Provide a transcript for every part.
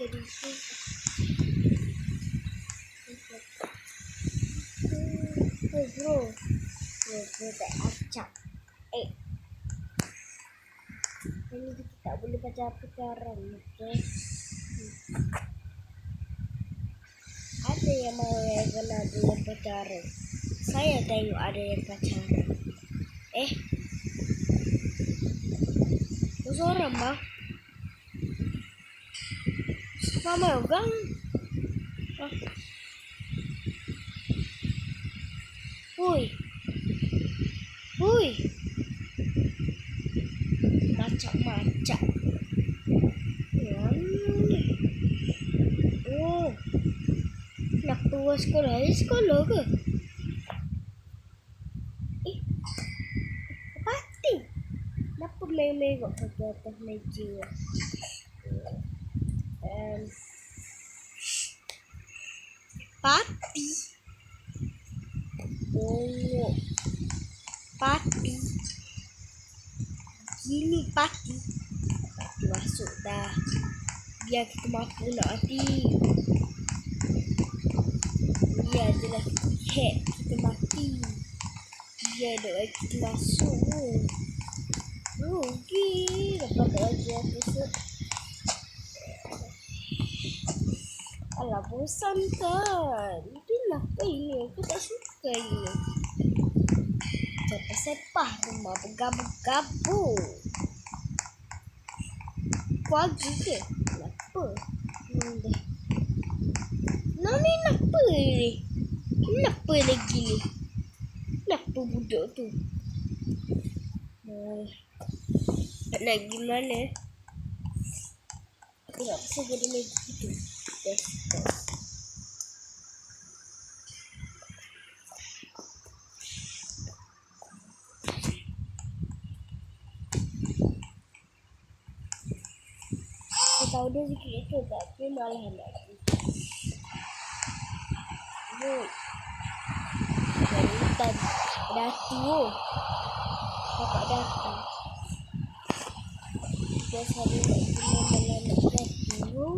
Tak acak. Eh, ini kita boleh baca pacaran, okay? Ada yang mau yang kena dengan pacaran. Saya tengok ada yang pacaran. Eh, tu seorang bang. Mama gang. Ah. Hui. Hui. Macam-macam. Yang ni. Oh. Nak keluar sekolah. Ini sekolah ke? Eh. Pasti. Kenapa merah-merah kat atas meja? Um, papi. Oh, papi. Gini papi. Papi masuk dah. Biar kita mampu nak hati. Biar je lah. Hek, kita mati. Biar dok lagi kita masuk. Rugi. Dapat lagi aku bosan kan Itulah ini Aku tak suka ini Sepah-sepah rumah Bergabung-gabung Pagi ke? Kenapa? Hmm, ni kenapa ni? Kenapa lagi ni? Kenapa budak tu? Hmm. Nak gimana? Aku tak pasal jadi lagi gitu. Tes, tes. Tahu dia sikit itu tapi malah nak. Woi. Dari hutan. Dah tua. Bapak datang. Dia selalu nak kena melanak datu.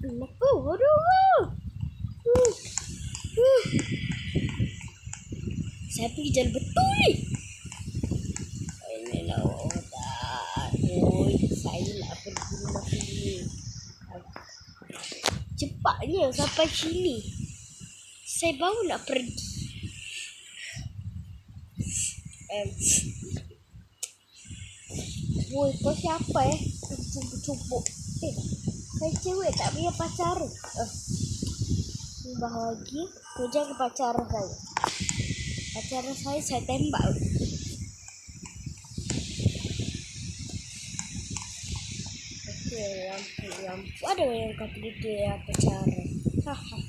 Kenapa? Aduh. Uh. Uh. Saya pergi jalan betul ni. Ini lah otak. Oi, saya nak pergi rumah sini. Cepatnya sampai sini. Saya baru nak pergi. Um, Woi, kau siapa eh? Cumpuk-cumpuk. Eh, saya cewek tak punya pacaran. Uh. Bahagia, kau jaga pacaran saya. Pacaran saya, saya tembak. Okey, lampu, lampu. Ada yang kata dia ya Haha.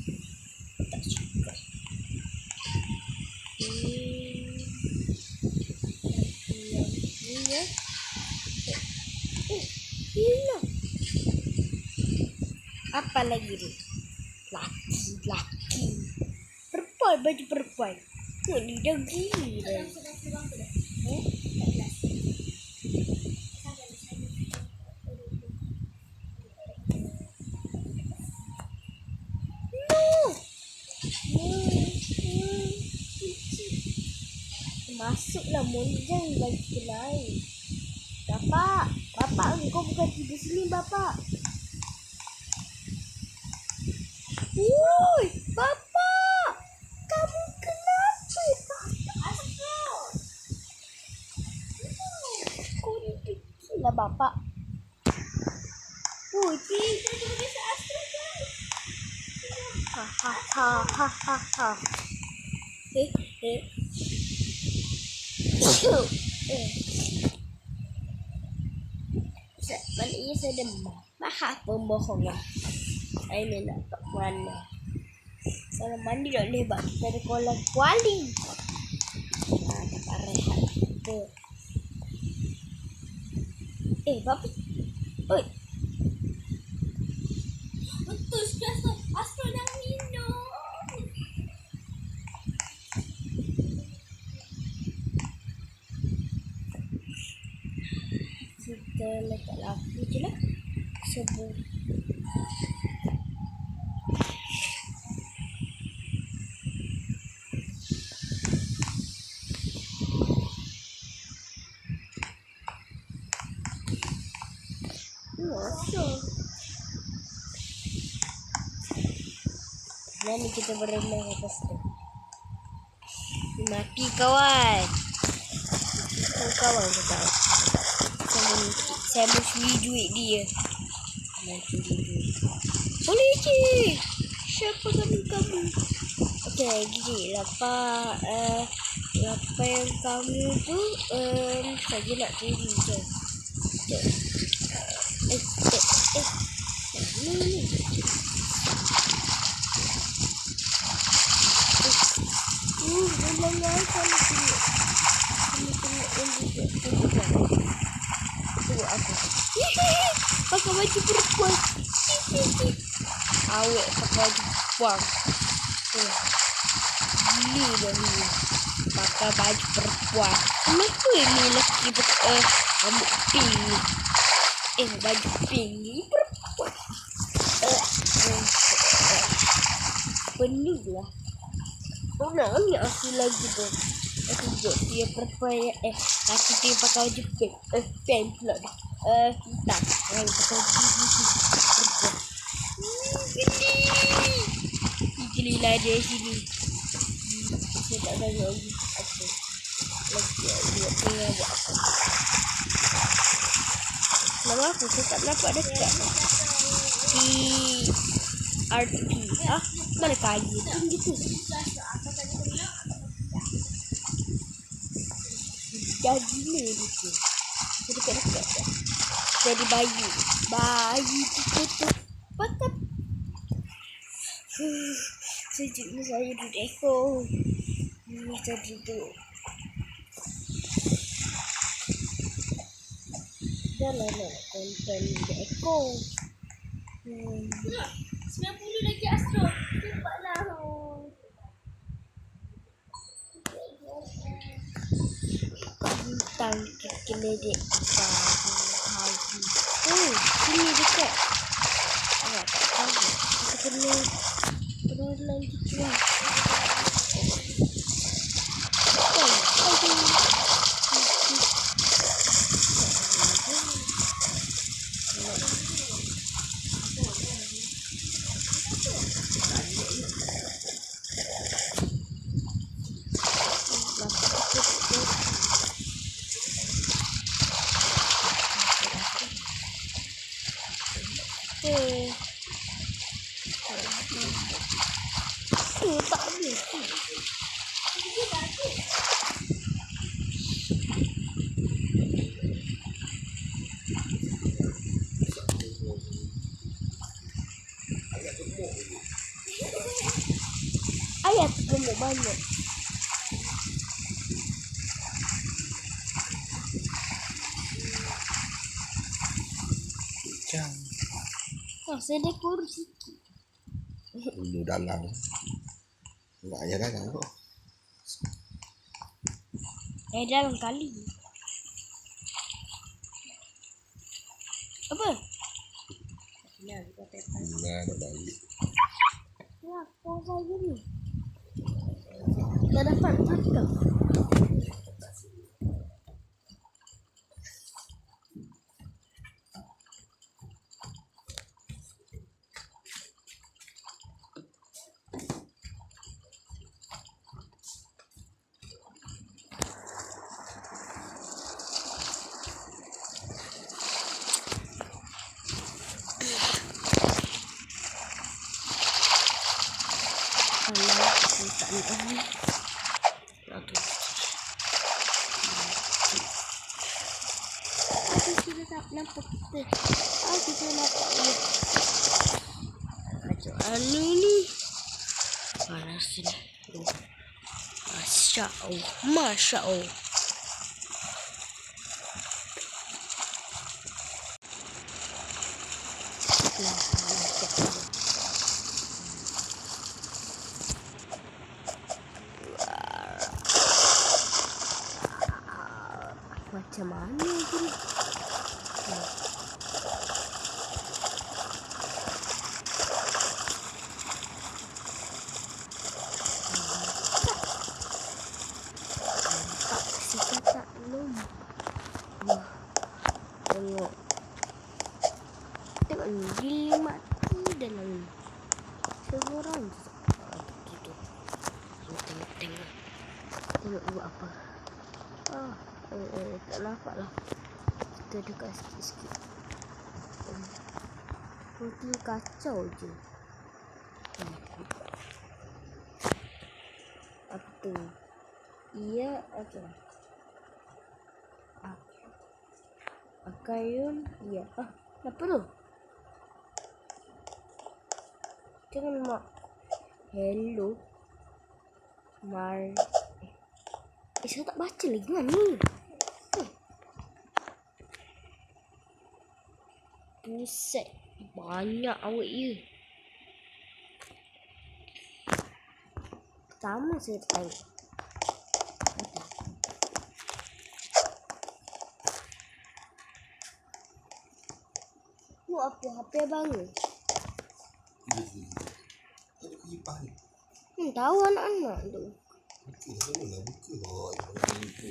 Tak suka. Eh, hilang. Apa lagi ni? Laki, laki. Perempuan, baju perempuan. Oh, ni dah gila. Monjang bagi kita lain. Bapak, bapak engkau bukan di sini bapak. Woi, bapak. Kamu kenapa? Kau ni fikirlah bapak. Woi, tidur Ha ha ha ha ha ha. Eh, eh. Eh. eh. Saya, demam. Mahal pembohongan. Saya ni nak kat mana? Kalau mandi tak boleh sebab kita ada kolam kuali. Ah, rehat kita. Eh, apa? Oi, Betul Astro. Astro jangan minum. Kita letak lampu je lah. Sebelum. Dan kita berenang atas tu. Mati kawan. Itu kawan tu tahu. Saya mesti duit dia. Boleh je. Siapa kamu kamu? Okey, gini. Lapa, uh, lapa yang kamu tu, um, saya nak je. Okey. Eh, eh, eh. Ni, ni. Uh, bulan yang kamu tengok. Kamu tengok yang dia tengok. Tengok aku. Hihihi. Pakai baju perempuan. Hihihi. Baju perempuan. Tengok. Gila dah ni. Pakai baju perempuan. Kenapa ni lelaki pakai rambut pink ni? Eh, baju pink ni perempuan. Eh, eh, eh. Penuh lah. Oh, nak ambil aku lagi tu. Aku buat dia perempuan yang eh aku dia pakai baju pink. Eh pink pula dah. Eh hitam. Orang pakai baju hitam. Perempuan. Hmm, geli. Geli lah dia sini. Saya tak tahu lagi apa. Lagi buat dia buat apa. Nama aku saya tak nampak dekat. Di RP. Ah, mana kayu? Tinggi tu. Dah gila dia tu. Dia dekat-dekat dah. Jadi bayi. Bayi tu tutup. Patap. Sejuknya saya duduk ekor. Hmm, saya duduk. Dah lah nak konten duduk ekor. Hmm. 90 lagi Astro. Cepatlah. Bintang keledek baru haji. Oh, sini dekat. Awak tak tahu. Kita kena berulang gitu lah. Eh, tak. Ayah tu gemuk banyak. Jam. Oh, saya ada kursi. Dulu dalang. Enggak ya dalang kok. Eh, dalam kali. Apa? Ya, kita tepan. Enggak ada bayi. Ya, kau saya ni. Dah dapat. Alah, saya tak nak ni. Aduh. Aduh, kita tak nampak kita. Ah, kita Masya Allah. Masya Allah. Lah, Masya Allah. Macam mana tu? Nampak si kakak belum? Wah, tengok. Tengok ni, dia mati dalam ni. Seorang je. Ah, Gitu. Tengok, tengok, tengok. Tengok buat apa. Ah, eh, eh, nampak lah. Kita dekat sikit-sikit. Roti kacau je. Apa tu? Ia apa? Ah. Akayun, iya. Ah, apa tu? Jangan mak. Hello. Mar. Eh, saya tak baca lagi mana ni? Hmm. Buset. Banyak awak ya. Pertama saya tanya. Buat apa? HP abang ni? Tiba tiba. Ada kipas ni. Hmm, tahu anak-anak tu. Buka sama lah buka. Oh, jangan itu.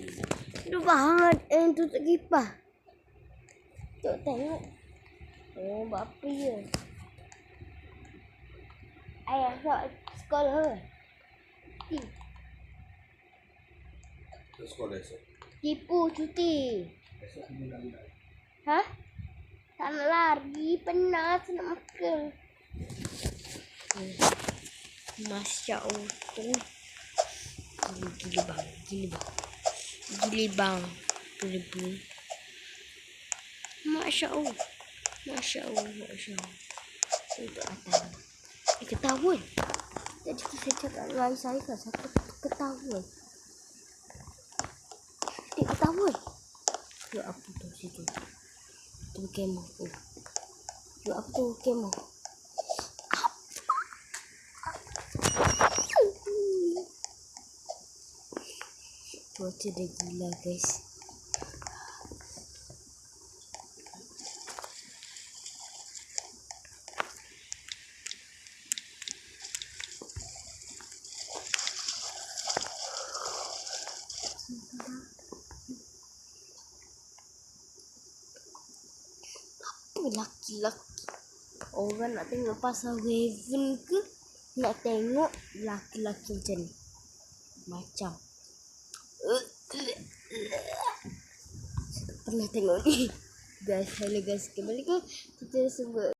Dia banget eh, tutup kipas. Tok tengok. Oh, buat apa ya? Ayah nak sekolah ke? Ti. Tak sekolah esok. Tipu cuti. Esok kena lari. Ha? Tak nak lari, penat nak makan. Hmm. Masya Allah tu. Gila bang, gila bang. Gila bang. Gila bang. Masya Allah. Masya Allah, Masya Allah. Untuk atas. Eh, ketahuan. Tadi saya cakap dengan ayah saya kan, satu ketahuan. Eh, ketahuan. Buat apa tu situ? Tu kemo tu. Buat apa tu kemo? Cuaca dah gila guys. Laki-laki? Orang nak tengok pasal Raven ke? Nak tengok laki-laki macam ni? Macam. Pernah tengok ni? Guys, hello guys. Kembali ke kita sungguh